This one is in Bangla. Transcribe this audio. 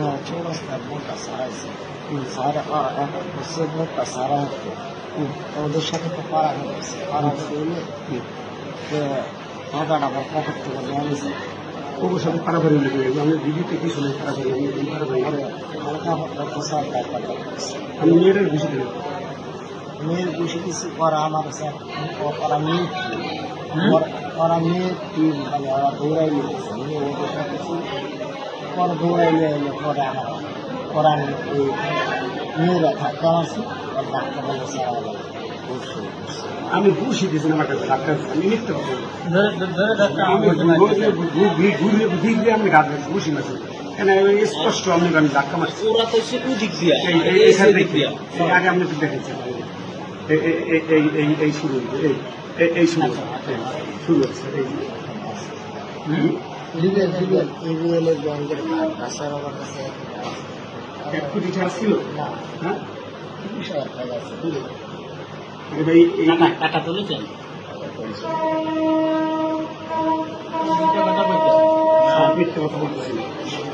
Trattivas da caçais, usar a possível passar a ou deixar de comparar para a dele que nada na boca que tu olhas वो सब पारंपरिक लगे हमने दीदी तक ही सुने पारंपरिक पारंपरिक हल्का मतलब प्रसाद का हम मेरे घुसी थे मेरे घुसी किसी और हमारे साथ और हमें और हमें टीम और दूर ही नहीं वो तो পরে দৌড়াইলে এলে পরে আমার আমি মেয়েরা ধাক্কা মারছি আর ধাক্কা বলে আমি ঘুষি দিয়েছিলাম আমার কাছে ডাক্তার আমি মিথ্যে আমি গাছ। ঘুষি মারছি স্পষ্ট আমি আমি ধাক্কা মারছি ওরা তো সে ওদিক দিয়া। আগে আপনি একটু দেখেছেন এই এই এই এই এই এই শুরু এই শুরু শুরু হচ্ছে এই লিগেল এভিএলের ব্যাংকের কার্ড তাছাড়া আমার কাছে এক কোটি টাকা ছিল না হ্যাঁ বিশ হাজার টাকা আছে টাকা টাকা তুলেছেন কথা বলতেছি।